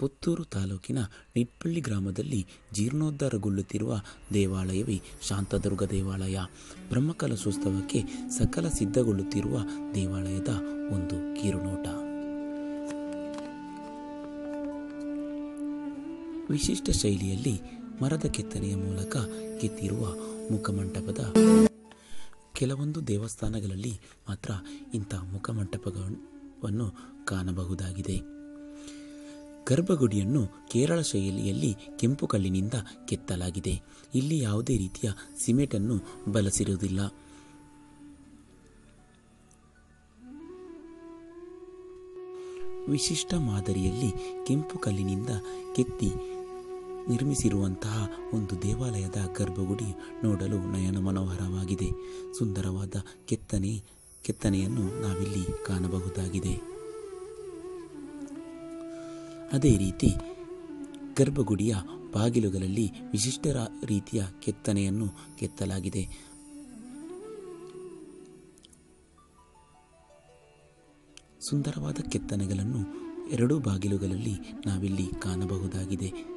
ಪುತ್ತೂರು ತಾಲೂಕಿನ ನಿಪ್ಪಳ್ಳಿ ಗ್ರಾಮದಲ್ಲಿ ಜೀರ್ಣೋದ್ಧಾರಗೊಳ್ಳುತ್ತಿರುವ ದೇವಾಲಯವೇ ಶಾಂತದುರ್ಗ ದೇವಾಲಯ. ಬ್ರಹ್ಮಕಲಶೋತ್ಸವಕ್ಕೆ ಸಕಲ ಸಿದ್ಧಗೊಳ್ಳುತ್ತಿರುವ ದೇವಾಲಯದ ಒಂದು ಕಿರುನೋಟ. ವಿಶಿಷ್ಟ ಶೈಲಿಯಲ್ಲಿ ಮರದ ಕೆತ್ತನೆಯ ಮೂಲಕ ಕೆತ್ತಿರುವ ಮುಖಮಂಟಪದ ಕೆಲವೊಂದು ದೇವಸ್ಥಾನಗಳಲ್ಲಿ ಮಾತ್ರ ಇಂಥ ಮುಖಮಂಟಪವನ್ನು ಕಾಣಬಹುದಾಗಿದೆ. ಗರ್ಭಗುಡಿಯನ್ನು ಕೇರಳ ಶೈಲಿಯಲ್ಲಿ ಕೆಂಪು ಕಲ್ಲಿನಿಂದ ಕೆತ್ತಲಾಗಿದೆ. ಇಲ್ಲಿ ಯಾವುದೇ ರೀತಿಯ ಸಿಮೆಂಟ್ ಅನ್ನು ಬಳಸಿರುವುದಿಲ್ಲ. ವಿಶಿಷ್ಟ ಮಾದರಿಯಲ್ಲಿ ಕೆಂಪು ಕಲ್ಲಿನಿಂದ ಕೆತ್ತಿ ನಿರ್ಮಿಸಿರುವಂತಹ ಒಂದು ದೇವಾಲಯದ ಗರ್ಭಗುಡಿ ನೋಡಲು ನಯನ ಮನೋಹರವಾಗಿದೆ. ಸುಂದರವಾದ ಕೆತ್ತನೆ, ಕೆತ್ತನೆಯನ್ನು ನಾವಿಲ್ಲಿ ಕಾಣಬಹುದಾಗಿದೆ. ಅದೇ ರೀತಿ ಗರ್ಭಗುಡಿಯ ಬಾಗಿಲುಗಳಲ್ಲಿ ವಿಶಿಷ್ಟ ರೀತಿಯ ಕೆತ್ತನೆಯನ್ನು ಕೆತ್ತಲಾಗಿದೆ. ಸುಂದರವಾದ ಕೆತ್ತನೆಗಳನ್ನು ಎರಡೂ ಬಾಗಿಲುಗಳಲ್ಲಿ ನಾವಿಲ್ಲಿ ಕಾಣಬಹುದಾಗಿದೆ.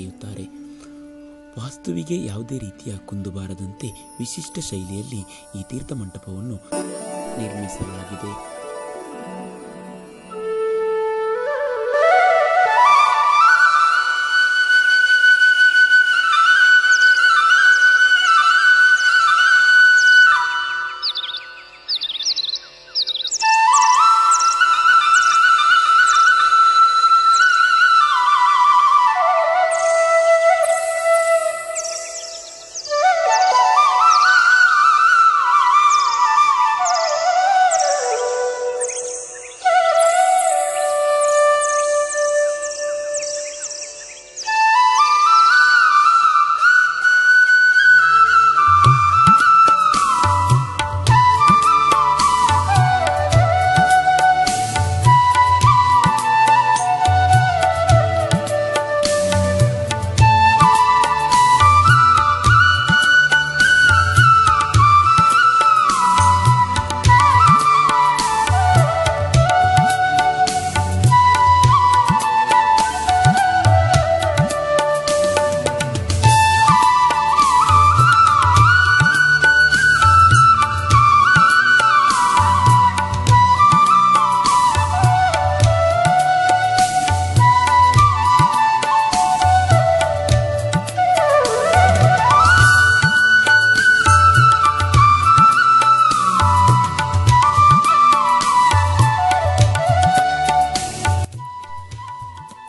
ಎಂದು ಕರೆಯುತ್ತಾರೆ ವಾಸ್ತುವಿಗೆ ಯಾವುದೇ ರೀತಿಯ ಕುಂದು ಬಾರದಂತೆ ವಿಶಿಷ್ಟ ಶೈಲಿಯಲ್ಲಿ ಈ ತೀರ್ಥ ಮಂಟಪವನ್ನು ನಿರ್ಮಿಸಲಾಗಿದೆ.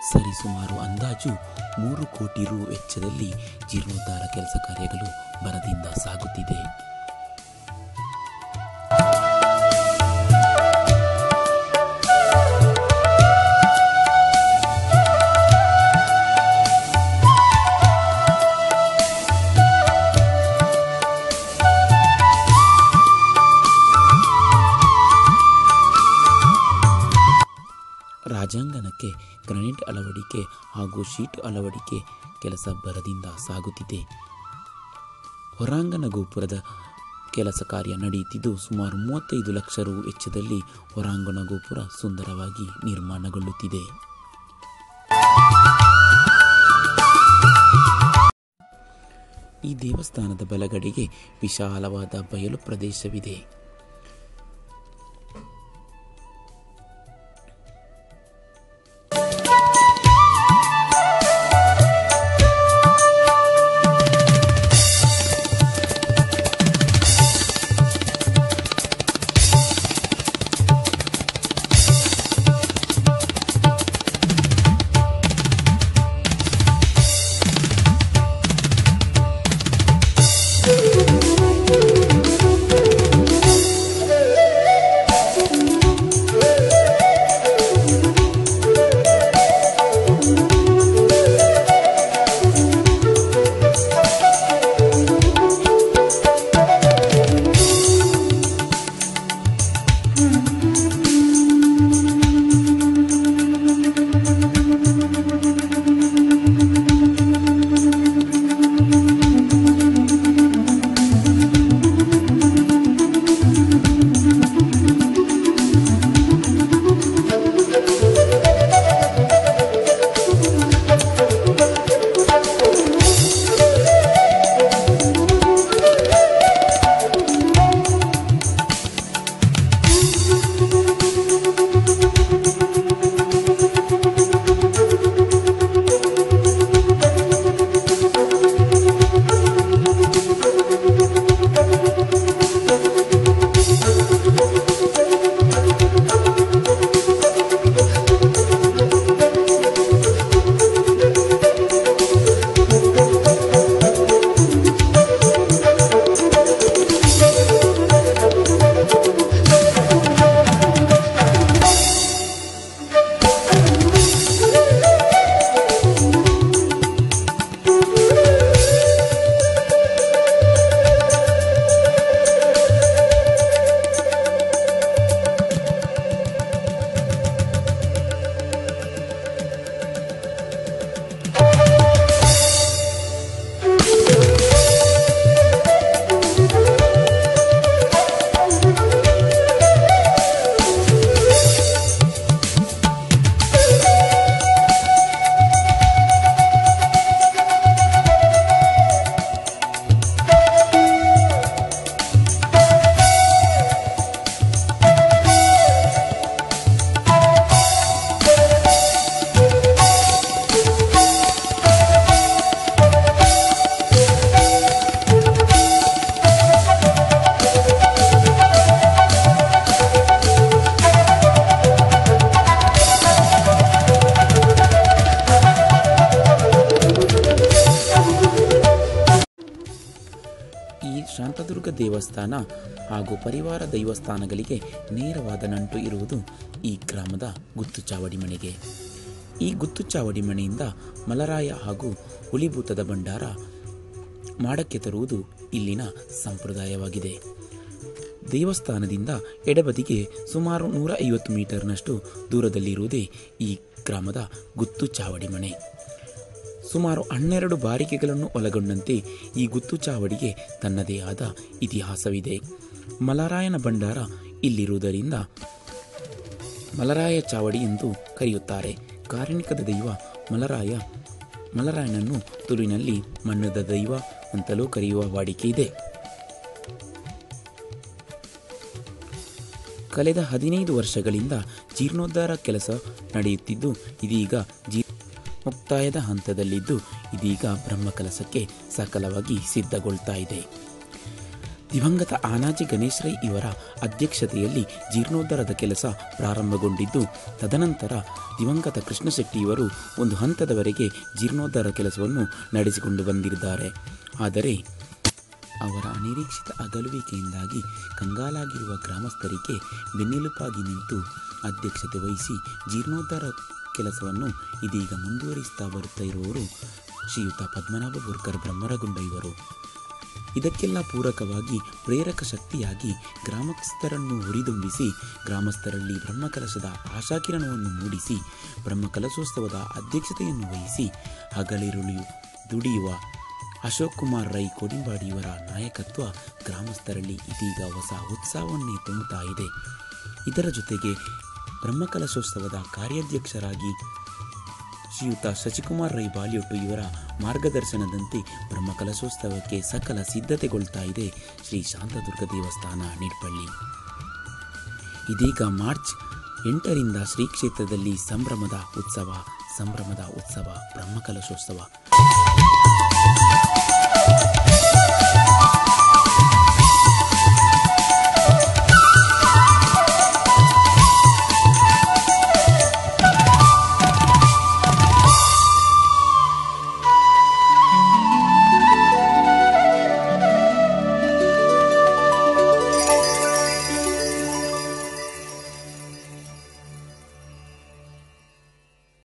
ಸರಿಸುಮಾರು ಅಂದಾಜು ಮೂರು ಕೋಟಿ ರು ವೆಚ್ಚದಲ್ಲಿ ಜೀರ್ಣೋದ್ಧಾರ ಕೆಲಸ ಕಾರ್ಯಗಳು ಭರದಿಂದ ಸಾಗುತ್ತಿದೆ. ರಾಜಾಂಗಣಕ್ಕೆ ಗ್ರನೇಟ್ ಅಳವಡಿಕೆ ಹಾಗೂ ಶೀಟ್ ಅಳವಡಿಕೆ ಕೆಲಸ ಭರದಿಂದ ಸಾಗುತ್ತಿದೆ. ಹೊರಾಂಗಣ ಗೋಪುರದ ಕೆಲಸ ಕಾರ್ಯ ನಡೆಯುತ್ತಿದ್ದು, ಸುಮಾರು ಮೂವತ್ತೈದು ಲಕ್ಷ ರು ವೆಚ್ಚದಲ್ಲಿ ಹೊರಾಂಗಣ ಗೋಪುರ ಸುಂದರವಾಗಿ ನಿರ್ಮಾಣಗೊಳ್ಳುತ್ತಿದೆ. ಈ ದೇವಸ್ಥಾನದ ಬಲಗಡೆಗೆ ವಿಶಾಲವಾದ ಬಯಲು ಪ್ರದೇಶವಿದೆ. ದೇವಸ್ಥಾನ ಹಾಗೂ ಪರಿವಾರ ದೈವಸ್ಥಾನಗಳಿಗೆ ನೇರವಾದ ನಂಟು ಇರುವುದು ಈ ಗ್ರಾಮದ ಗುತ್ತು ಚಾವಡಿ ಮನೆಗೆ. ಈ ಗುತ್ತುಚಾವಡಿ ಮನೆಯಿಂದ ಮಲರಾಯ ಹಾಗೂ ಹುಲಿಭೂತದ ಭಂಡಾರ ಮಾಡಕ್ಕೆ ತರುವುದು ಇಲ್ಲಿನ ಸಂಪ್ರದಾಯವಾಗಿದೆ. ದೇವಸ್ಥಾನದಿಂದ ಎಡಬದಿಗೆ ಸುಮಾರು ನೂರ ಐವತ್ತು ಮೀಟರ್ನಷ್ಟು ದೂರದಲ್ಲಿರುವುದೇ ಈ ಗ್ರಾಮದ ಗುತ್ತು ಚಾವಡಿ ಮನೆ. ಸುಮಾರು ಹನ್ನೆರಡು ಬಾರಿಕೆಗಳನ್ನು ಒಳಗೊಂಡಂತೆ ಈ ಗುತ್ತು ಚಾವಡಿಗೆ ತನ್ನದೇ ಆದ ಇತಿಹಾಸವಿದೆ. ಮಲರಾಯನ ಭಂಡಾರ ಇಲ್ಲಿರುವುದರಿಂದ ಮಲರಾಯ ಚಾವಡಿ ಎಂದು ಕರೆಯುತ್ತಾರೆ. ಕಾರ್ಣಿಕದ ದೈವ ಮಲರಾಯ, ಮಲರಾಯನನ್ನು ತುಳುವಿನಲ್ಲಿ ಮಣ್ಣದ ದೈವ ಅಂತಲೂ ಕರೆಯುವ ವಾಡಿಕೆ ಇದೆ. ಕಳೆದ ಹದಿನೈದು ವರ್ಷಗಳಿಂದ ಜೀರ್ಣೋದ್ಧಾರ ಕೆಲಸ ನಡೆಯುತ್ತಿದ್ದು, ಇದೀಗ ಜೀ ಮುಕ್ತಾಯದ ಹಂತದಲ್ಲಿದ್ದು ಇದೀಗ ಬ್ರಹ್ಮಕಲಸಕ್ಕೆ ಸಕಲವಾಗಿ ಸಿದ್ಧಗೊಳ್ತಾ ಇದೆ. ದಿವಂಗತ ಆನಾಜಿ ಗಣೇಶ್ ರೈ ಇವರ ಅಧ್ಯಕ್ಷತೆಯಲ್ಲಿ ಜೀರ್ಣೋದ್ಧಾರದ ಕೆಲಸ ಪ್ರಾರಂಭಗೊಂಡಿದ್ದು, ತದನಂತರ ದಿವಂಗತ ಕೃಷ್ಣಶೆಟ್ಟಿ ಇವರು ಒಂದು ಹಂತದವರೆಗೆ ಜೀರ್ಣೋದ್ಧಾರ ಕೆಲಸವನ್ನು ನಡೆಸಿಕೊಂಡು ಬಂದಿದ್ದಾರೆ. ಆದರೆ ಅವರ ಅನಿರೀಕ್ಷಿತ ಅಗಲುವಿಕೆಯಿಂದಾಗಿ ಕಂಗಾಲಾಗಿರುವ ಗ್ರಾಮಸ್ಥರಿಗೆ ಬೆನ್ನೆಲುಪಾಗಿ ನಿಂತು ಅಧ್ಯಕ್ಷತೆ ವಹಿಸಿ ಜೀರ್ಣೋದ್ಧಾರ ಕೆಲಸವನ್ನು ಇದೀಗ ಮುಂದುವರಿಸ್ತಾ ಬರುತ್ತಾ ಇರುವವರು ಶ್ರೀಯುತ ಪದ್ಮನಾಭ ಬೋರ್ಕರ್ ಬ್ರಹ್ಮರಗುಂಡ ಇವರು. ಇದಕ್ಕೆಲ್ಲ ಪೂರಕವಾಗಿ ಪ್ರೇರಕ ಶಕ್ತಿಯಾಗಿ ಗ್ರಾಮಸ್ಥರನ್ನು ಹುರಿದುಂಬಿಸಿ, ಗ್ರಾಮಸ್ಥರಲ್ಲಿ ಬ್ರಹ್ಮಕಲಶದ ಆಶಾಕಿರಣವನ್ನು ಮೂಡಿಸಿ, ಬ್ರಹ್ಮಕಲಶೋತ್ಸವದ ಅಧ್ಯಕ್ಷತೆಯನ್ನು ವಹಿಸಿ ಹಗಲಿರುಳಿಯು ದುಡಿಯುವ ಅಶೋಕ್ ಕುಮಾರ್ ರೈ ಕೋಡಿಂಬಾಡಿಯವರ ನಾಯಕತ್ವ ಗ್ರಾಮಸ್ಥರಲ್ಲಿ ಇದೀಗ ಹೊಸ ಉತ್ಸಾಹವನ್ನೇ ತುಂಬುತ್ತಾ ಇದೆ. ಇದರ ಜೊತೆಗೆ ಬ್ರಹ್ಮಕಲಶೋತ್ಸವದ ಕಾರ್ಯಾಧ್ಯಕ್ಷರಾಗಿ ಶ್ರೀಯುತ ಶಶಿಕುಮಾರ್ ರೈ ಬಾಲಿಯೊಟ್ಟು ಇವರ ಮಾರ್ಗದರ್ಶನದಂತೆ ಬ್ರಹ್ಮಕಲಶೋತ್ಸವಕ್ಕೆ ಸಕಲ ಸಿದ್ಧತೆಗೊಳ್ತಾ ಇದೆ ಶ್ರೀ ಶಾಂತದುರ್ಗ ದೇವಸ್ಥಾನ, ನಿಡ್ಪಳ್ಳಿ. ಇದೀಗ ಮಾರ್ಚ್ ಎಂಟರಿಂದ ಶ್ರೀ ಕ್ಷೇತ್ರದಲ್ಲಿ ಸಂಭ್ರಮದ ಉತ್ಸವ ಸಂಭ್ರಮದ ಉತ್ಸವ, ಬ್ರಹ್ಮಕಲಶೋತ್ಸವ.